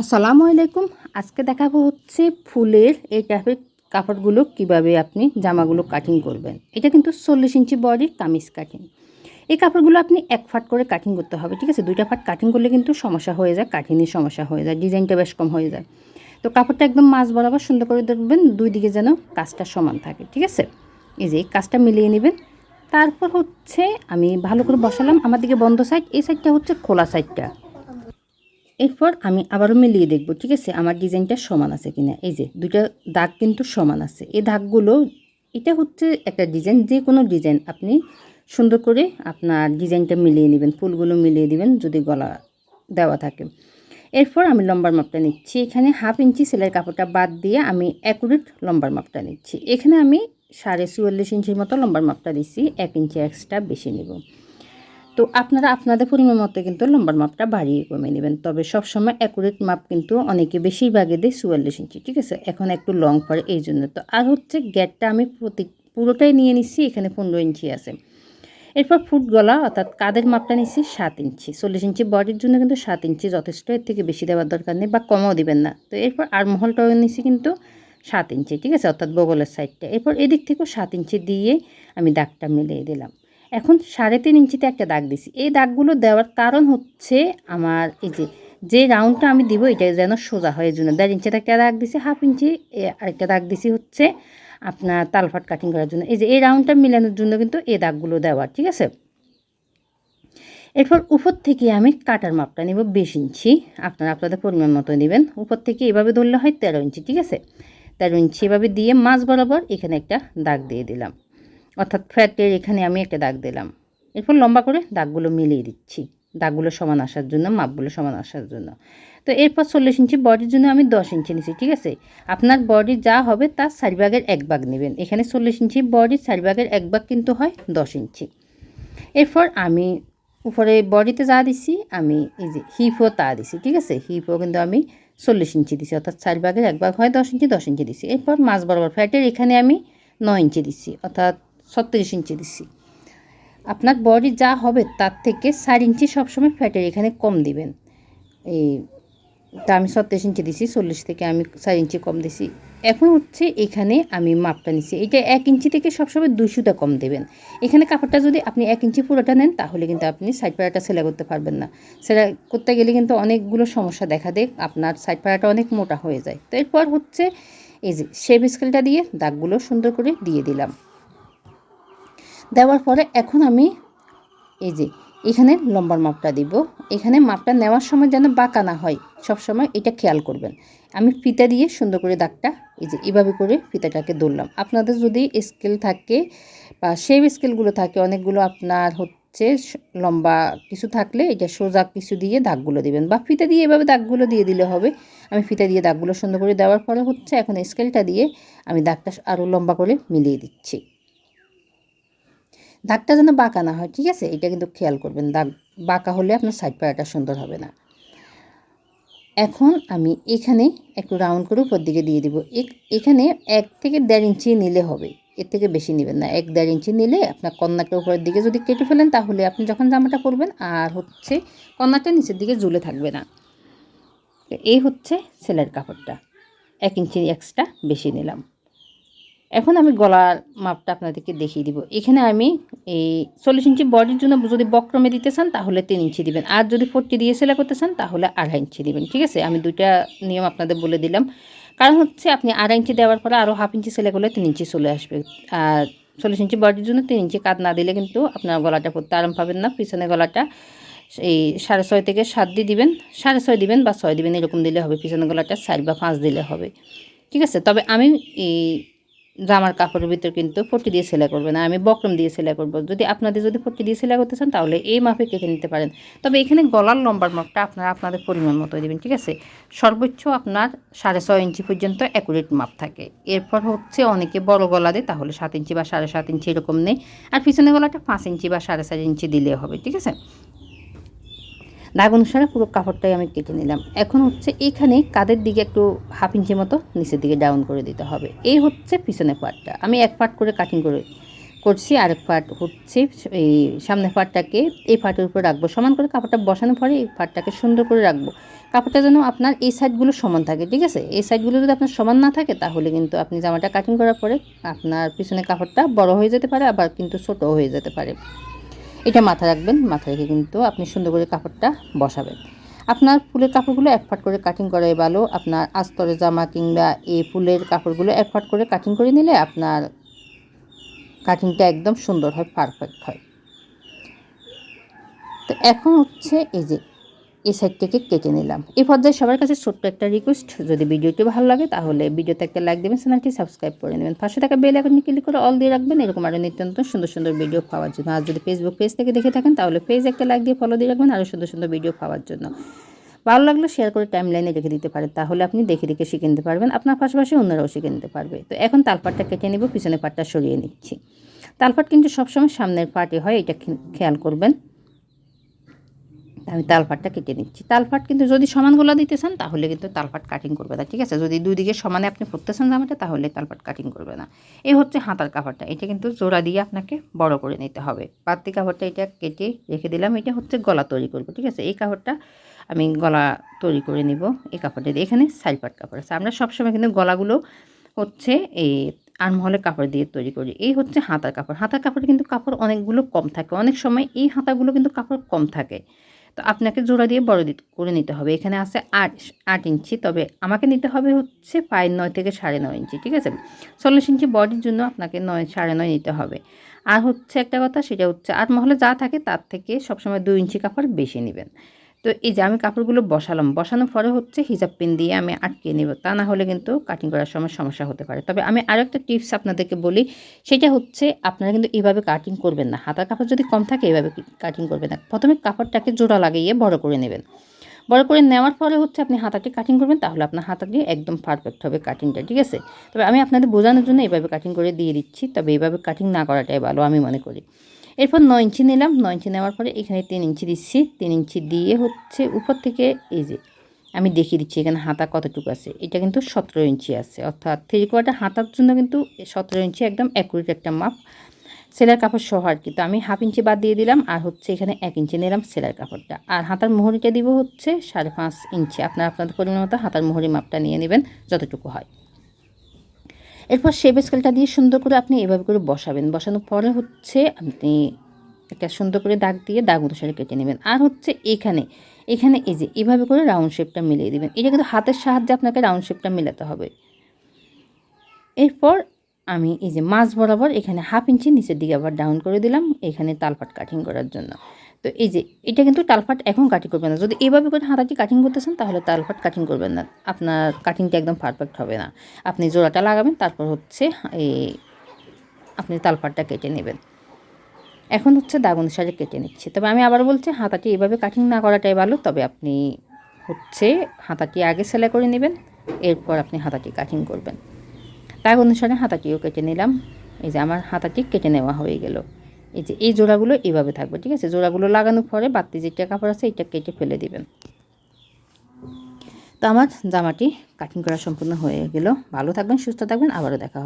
আসসালামু আলাইকুম। আজকে দেখাবো হচ্ছে ফুলের এই টাইপের কাপড়গুলো কীভাবে আপনি জামাগুলো কাটিং করবেন। এটা কিন্তু চল্লিশ ইঞ্চি বডির কামিজ কাটিং এই কাপড়গুলো আপনি এক ফাট করে কাটিং করতে হবে, ঠিক আছে? দুইটা ফাট কাটিং করলে কিন্তু সমস্যা হয়ে যায় কাটিংয়ের সমস্যা হয়ে যায়, ডিজাইনটা বেশ কম হয়ে যায়। তো কাপড়টা একদম মাছ বরাবর সুন্দর করে দেখবেন, দুই দিকে যেন কাজটা সমান থাকে, ঠিক আছে? এই যে এই কাজটা মিলিয়ে নেবেন। তারপর হচ্ছে আমি ভালো করে বসালাম, আমার দিকে বন্ধ সাইড এই সাইডটা হচ্ছে খোলা সাইডটা এরপর আমি আবারও মিলিয়ে দেখব, ঠিক আছে? আমার ডিজাইনটা সমান আছে কিনা? এই যে, দুইটা দাগ কিন্তু সমান আছে। এই দাগগুলো, এটা হচ্ছে একটা ডিজাইন, যে কোনো ডিজাইন আপনি সুন্দর করে আপনার ডিজাইনটা মিলিয়ে নেবেন, ফুলগুলো মিলিয়ে দিবেন যদি গলা দেওয়া থাকে। এরপর আমি লম্বার মাপটা নিচ্ছি। এখানে হাফ ইঞ্চি সেলের কাপড়টা বাদ দিয়ে আমি অ্যাকুরেট লম্বার মাপটা নিচ্ছি। এখানে আমি সাড়ে চুয়াল্লিশ ইঞ্চির মতো লম্বার মাপটা দিচ্ছি, এক ইঞ্চি এক্সট্রা বেশি নেব। তো আপনারা আপনাদের পরিমাণ মতো কিন্তু লম্বার মাপটা বাড়িয়ে কমে নেবেন। তবে সবসময় অ্যাকুরেট মাপ কিন্তু অনেকে বেশিরভাগে দেয় চুয়াল্লিশ ইঞ্চি, ঠিক আছে? এখন একটু লং পড়ে এই জন্য। তো আর হচ্ছে গ্যাটটা আমি প্রতি পুরোটাই নিয়ে নিচ্ছি, এখানে পনেরো ইঞ্চি আছে। এরপর ফুট গলা, অর্থাৎ কাদের মাপটা নিচ্ছি সাত ইঞ্চি। চল্লিশ ইঞ্চি বডির জন্য কিন্তু সাত ইঞ্চি যথেষ্ট, এর থেকে বেশি দেওয়ার দরকার নেই বা কমও দিবেন না। তো এরপর আর মহলটাও নিচ্ছি কিন্তু সাত ইঞ্চি, ঠিক আছে? অর্থাৎ বগলের সাইডটা এরপর এদিক থেকেও সাত ইঞ্চি দিয়ে আমি দাগটা মিলিয়ে দিলাম। এখন সাড়ে তিন ইঞ্চিতে একটা দাগ দিছি। এই দাগগুলো দেওয়ার কারণ হচ্ছে আমার এই যে যে রাউন্ডটা আমি দিব এটা যেন সোজা হয় এই জন্য দেড় ইঞ্চিতে একটা দাগ দিছি, হাফ ইঞ্চি আরেকটা দাগ দিছি হচ্ছে আপনার তালফাট কাটিং করার জন্য। এই যে, এই রাউন্ডটা মিলানোর জন্য কিন্তু এই দাগগুলো দেওয়ার ঠিক আছে? এরপর উপর থেকে আমি কাটার মাপটা নেব বিশ ইঞ্চি। আপনারা আপনাদের পরিমাণ মতো নেবেন। উপর থেকে এভাবে ধরলে হয় তেরো ইঞ্চি, ঠিক আছে? তেরো ইঞ্চি এভাবে দিয়ে মাছ বরাবর এখানে একটা দাগ দিয়ে দিলাম। অর্থাৎ ফ্যাটের এখানে আমি একটা দাগ দিলাম। এরপর লম্বা করে দাগগুলো মিলিয়ে দিচ্ছি। দাগগুলো সমান আসার জন্য, মাপগুলো সমান আসার জন্য। তো এরপর চল্লিশ ইঞ্চি বডির জন্য আমি দশ ইঞ্চি নিচ্ছি ঠিক আছে? আপনার বডি যা হবে তার চারি ভাগের এক ভাগ নেবেন। এখানে চল্লিশ ইঞ্চি বডির চারি ভাগের এক ভাগ কিন্তু হয় দশ ইঞ্চি। এরপর আমি উপরে বডিতে যা দিছি, আমি এই যে হিপও তা দিছি, ঠিক আছে? হিপও কিন্তু আমি চল্লিশ ইঞ্চি দিছি, অর্থাৎ চারি ভাগের এক ভাগ হয় দশ ইঞ্চি দশ ইঞ্চি দিছি। এরপর মাছ বরাবর ফ্যাটের এখানে আমি নয় ইঞ্চি দিছি, অর্থাৎ ছত্রিশ ইঞ্চি দিচ্ছি আপনার বডি যা হবে তার থেকে চার ইঞ্চি সবসময় ফ্যাটের এখানে কম দিবেন। এই তা আমি ছত্রিশ ইঞ্চি দিছি, চল্লিশ থেকে আমি চার ইঞ্চি কম দিছি। এখন হচ্ছে এখানে আমি মাপটা নিছি। এটা এক ইঞ্চি থেকে সবসময় দুইশোটা কম দেবেন। এখানে কাপড়টা যদি আপনি এক ইঞ্চি পুরোটা নেন, তাহলে কিন্তু আপনি সাইড পাড়াটা সেলাই করতে পারবেন না। সেলাই করতে গেলে কিন্তু অনেকগুলো সমস্যা দেখা দেয়, আপনার সাইড পাড়াটা অনেক মোটা হয়ে যায়। তো এরপর হচ্ছে এই যে শেপ স্কেলটা দিয়ে দাগগুলো সুন্দর করে দিয়ে দিলাম। দেওয়ার পরে এখন আমি এই যে এখানে লম্বার মাপটা দিব। এখানে মাপটা নেওয়ার সময় যেন বাঁকা না হয়, সব সময় এটা খেয়াল করবেন। আমি ফিতা দিয়ে সুন্দর করে দাগটা এই যে এভাবে করে ফিতাটাকে ধরলাম। আপনাদের যদি স্কেল থাকে বা শেপ স্কেলগুলো থাকে, অনেকগুলো আপনার হচ্ছে লম্বা কিছু থাকলে এটা সোজা কিছু দিয়ে দাগগুলো দিবেন বা ফিতা দিয়ে এভাবে দাগগুলো দিয়ে দিলে হবে। আমি ফিতা দিয়ে দাগগুলো সুন্দর করে দেওয়ার পরে হচ্ছে এখন স্কেলটা দিয়ে আমি দাগটা আরও লম্বা করে মিলিয়ে দিচ্ছি। দাগটা যেন বাঁকা না হয়, ঠিক আছে? এটা কিন্তু খেয়াল করবেন, দাগ বাঁকা হলে আপনার সাইড পাড়াটা সুন্দর হবে না। এখন আমি এখানে একটু রাউন্ড করে উপর দিকে দিয়ে দিব। এখানে এক থেকে দেড় ইঞ্চি নিলে হবে, এর থেকে বেশি নেবেন না। এক দেড় ইঞ্চি নিলে আপনার কন্যাটা উপরের দিকে যদি কেটে ফেলেন, তাহলে আপনি যখন জামাটা করবেন আর হচ্ছে কন্যাটা নিচের দিকে ঝুলে থাকবে না। এই হচ্ছে সেলের কাপড়টা। এক ইঞ্চি এক্সট্রা বেশি নিলাম। এখন আমি গলার মাপটা আপনাদেরকে দেখিয়ে দিব। এখানে আমি এই চল্লিশ ইঞ্চি বডির জন্য যদি বক্রমে দিতে চান, তাহলে তিন ইঞ্চি দিবেন। আর যদি ফোরটি দিয়ে সেলাই করতে চান, তাহলে আড়াই ইঞ্চি দিবেন, ঠিক আছে? আমি দুইটা নিয়ম আপনাদের বলে দিলাম। কারণ হচ্ছে আপনি আড়াই ইঞ্চি দেওয়ার পরে আরও হাফ ইঞ্চি সেলাই করলে তিন ইঞ্চি চলে আসবে। আর চল্লিশ ইঞ্চি বডির জন্য তিন ইঞ্চি কাজ না দিলে কিন্তু আপনার গলাটা পড়তে আরাম পাবেন না। পিছনে গলাটা এই সাড়ে ছয় থেকে সাত দিয়ে দিবেন। সাড়ে ছয় দিবেন বা ছয় দিবেন, এরকম দিলে হবে। পিছনে গলাটা চার বা পাঁচ দিলে হবে, ঠিক আছে? তবে আমি এই জামার কাপড়ের ভিতর কিন্তু পট্টি দিয়ে সেলাই করবে না, আমি বক্রম দিয়ে সেলাই করব। যদি আপনাদের যদি পট্টি দিয়ে সেলাই করতে চান, তাহলে এই মাপে কেটে নিতে পারেন। তবে এখানে গলার লম্বার মাপটা আপনারা আপনাদের পরিমাণ মতো দেবেন, ঠিক আছে? সর্বোচ্চ আপনার সাড়ে ছয় ইঞ্চি পর্যন্ত অ্যাকুরেট মাপ থাকে। এরপর হচ্ছে অনেকে বড় গলা দেয়, তাহলে সাত ইঞ্চি বা সাড়ে সাত ইঞ্চি এরকম নেই। আর পিছনে গলাটা পাঁচ ইঞ্চি বা সাড়ে চার ইঞ্চি দিলে হবে, ঠিক আছে? দাগ অনুসারে পুরো কাপড়টাই আমি কেটে নিলাম। এখন হচ্ছে এখানে কাদের দিকে একটু হাফ ইঞ্চি মতো নিচের দিকে ডাউন করে দিতে হবে। এই হচ্ছে পিছনে পার্টটা আমি এক পার্ট করে কাটিং করে করছি, আরেক পার্ট হচ্ছে এই সামনের পার্টটাকে এই পার্টের উপর রাখব। সমান করে কাপড়টা বসানোর পরে এই পার্টটাকে সুন্দর করে রাখব। কাপড়টা যেন আপনার এই সাইডগুলো সমান থাকে, ঠিক আছে? এই সাইডগুলো যদি আপনার সমান না থাকে, তাহলে কিন্তু আপনি জামাটা কাটিং করার পরে আপনার পিছনে কাপড়টা বড় হয়ে যেতে পারে, আবার কিন্তু ছোটো হয়ে যেতে পারে। এটা মাথা রাখবেন মাথা রেখে কিন্তু আপনি সুন্দর করে কাপড়টা বসাবেন। আপনার ফুলের কাপড়গুলো এক ফাট করে কাটিং করাই ভালো। আপনার আস্তরে জামা কিংবা এই ফুলের কাপড়গুলো এক ফাট করে কাটিং করে নিলে আপনার কাটিংটা একদম সুন্দর হয় পারফেক্ট হয়। তো এখন হচ্ছে এই যে এই সাইড থেকে কেটে নিলাম। এই পর্যায়ে সবার কাছে ছোট্ট একটা রিকোয়েস্ট যদি ভিডিওটি ভালো লাগে তাহলে ভিডিওতে একটা লাইক দেবেন চ্যানেলটি সাবস্ক্রাইব করে নেবেন। পাশে থাকা বেল আইকনে ক্লিক করে অল দিয়ে রাখবেন, এরকম আরও নিত্য নতুন সুন্দর সুন্দর ভিডিও পাওয়ার জন্য। আর যদি ফেসবুক পেজ থেকে দেখে থাকেন তাহলে পেজ একটা লাইক দিয়ে ফলো দিয়ে রাখবেন আরও সুন্দর সুন্দর ভিডিও পাওয়ার জন্য। ভালো লাগলে শেয়ার করে টাইম লাইনে রেখে দিতে পারেন, তাহলে আপনি দেখে দেখে শিখে নিতে পারবেন, আপনার পাশাপাশি অন্যরাও শিখে নিতে পারবে। তো এখন তালপাটটা কেটে নেব, পিছনের পাটটা সরিয়ে নিচ্ছি। তালপাট কিন্তু সবসময় সামনের পাটে হয়, এটা খেয়াল করবেন। আমি তালফাটটা কেটে নিচ্ছি। তালফাট কিন্তু যদি সমান গোলা দিতে চান, তাহলে কিন্তু তালফাট কাটিং করবে না, ঠিক আছে? যদি দুই দিকে সমানে আপনি পড়তে চান জামাটা, তাহলে তালফাট কাটিং করবে না। এই হচ্ছে হাতার কাপড়টা এটা কিন্তু জোড়া দিয়ে আপনাকে বড় করে নিতে হবে। পাত্তি কাপড়টা এটা কেটে রেখে দিলাম, এটা হচ্ছে গলা তৈরি করব, ঠিক আছে? এই কাপড়টা আমি গলা তৈরি করে নিব, এই কাপড়টা দিয়ে। এখানে সাইপাট কাপড় আছে। আমরা সবসময় কিন্তু গলাগুলো হচ্ছে এই আর্মহলের কাপড় দিয়ে তৈরি করি। এই হচ্ছে হাতার কাপড় হাতার কাপড়ে কিন্তু কাপড় অনেকগুলো কম থাকে। অনেক সময় এই হাতাগুলো কিন্তু কাপড় কম থাকে। তো আপনাকে জোড়া দিয়ে বড় দিতে করে নিতে হবে। এখানে আছে আট আট ইঞ্চি, তবে আমাকে নিতে হবে হচ্ছে পায়ের নয় থেকে সাড়ে নয় ইঞ্চি, ঠিক আছে? চল্লিশ ইঞ্চি বডির জন্য আপনাকে নয়, সাড়ে নয় নিতে হবে। আর হচ্ছে একটা কথা, সেটা হচ্ছে আট মহলে যা থাকে তার থেকে সবসময় দুই ইঞ্চি কাপড় বেশি নেবেন। তো এই যে আমি কাপড়গুলো বসালাম, বসানোর পরে হচ্ছে হিজাব পিন দিয়ে আমি আটকে নেব। তা না হলে কিন্তু কাটিং করার সময় সমস্যা হতে পারে। তবে আমি আরও একটা টিপস আপনাদেরকে বলি, সেটা হচ্ছে আপনারা কিন্তু এইভাবে কাটিং করবেন না। হাতার কাপড় যদি কম থাকে এইভাবে কাটিং করবেন না। প্রথমে কাপড়টাকে জোড়া লাগিয়ে বড় করে নেবেন। বড় করে নেওয়ার পরে হচ্ছে আপনি হাতাটি কাটিং করবেন, তাহলে আপনার হাতাটি একদম পারফেক্ট হবে কাটিংটা ঠিক আছে? তবে আমি আপনাদের বোঝানোর জন্য এইভাবে কাটিং করে দিয়ে দিচ্ছি। তবে এইভাবে কাটিং না করাটাই ভালো, আমি মনে করি। এরপর নয় ইঞ্চি নিলাম, নয় ইঞ্চি নেওয়ার পরে এখানে তিন ইঞ্চি দিচ্ছি। তিন ইঞ্চি দিয়ে হচ্ছে উপর থেকে এই যে আমি দেখিয়ে দিচ্ছি এখানে হাতা কতটুকু আছে। এটা কিন্তু সতেরো ইঞ্চি আছে, অর্থাৎ থ্রি কোয়ার্টার হাতার জন্য কিন্তু সতেরো ইঞ্চি একদম অ্যাকুরেট একটা মাপ। সেলার কাপড় সহ আর কি। তো আমি হাফ ইঞ্চি বাদ দিয়ে দিলাম আর হচ্ছে এখানে এক ইঞ্চি নিলাম সেলার কাপড়টা। আর হাতার মোহরিটা দিব হচ্ছে সাড়ে পাঁচ ইঞ্চি। আপনার আপনাদের পরিমাণ মতো হাতার মোহরি মাপটা নিয়ে নেবেন, যতটুকু হয়। এরপর শেপ স্কেলটা দিয়ে সুন্দর করে আপনি এভাবে করে বসাবেন। বসানোর পরে হচ্ছে আপনি একটা সুন্দর করে দাগ দিয়ে দাগ অনুসারে কেটে নেবেন। আর হচ্ছে এখানে এখানে এই যে এভাবে করে রাউন্ড শেপটা মিলিয়ে দেবেন। এটা কিন্তু হাতের সাহায্যে আপনাকে রাউন্ড শেপটা মেলাতে হবে। এরপর আমি এই যে মাছ বরাবর এখানে হাফ ইঞ্চি নিচের দিকে আবার ডাউন করে দিলাম। এখানে তালপাট কাটিং করার জন্য। তো এই যে, এটা কিন্তু তালপাট এখন কাটিং করবেন না। যদি এভাবে করে হাতাটি কাটিং করতেছেন, তাহলে তালপাট কাটিং করবেন না। আপনার কাটিংটা একদম পারফেক্ট হবে না। আপনি জোড়াটা লাগাবেন, তারপর হচ্ছে এই আপনি তালফাটটা কেটে নেবেন। এখন হচ্ছে দাগ অনুসারে কেটে নিচ্ছে। তবে আমি আবার বলছি, হাতাটি এভাবে কাটিং না করাটাই ভালো। তবে আপনি হচ্ছে হাতাটি আগে সেলাই করে নেবেন, এরপর আপনি হাতাটি কাটিং করবেন। দাগ অনুসারে হাতাটিও কেটে নিলাম। এই যে আমার হাতাটি কেটে নেওয়া হয়ে গেল। এই যে, এই জোড়াগুলো এইভাবে থাকবে, ঠিক আছে? জোড়াগুলো লাগানোর পরে বাড়তি যেটা কাপড় আছে এটা কেটে ফেলে দিবেন। তো আমার জামাটি কাটিং করা সম্পূর্ণ হয়ে গেল। ভালো থাকবেন, সুস্থ থাকবেন, আবারও দেখা হবে।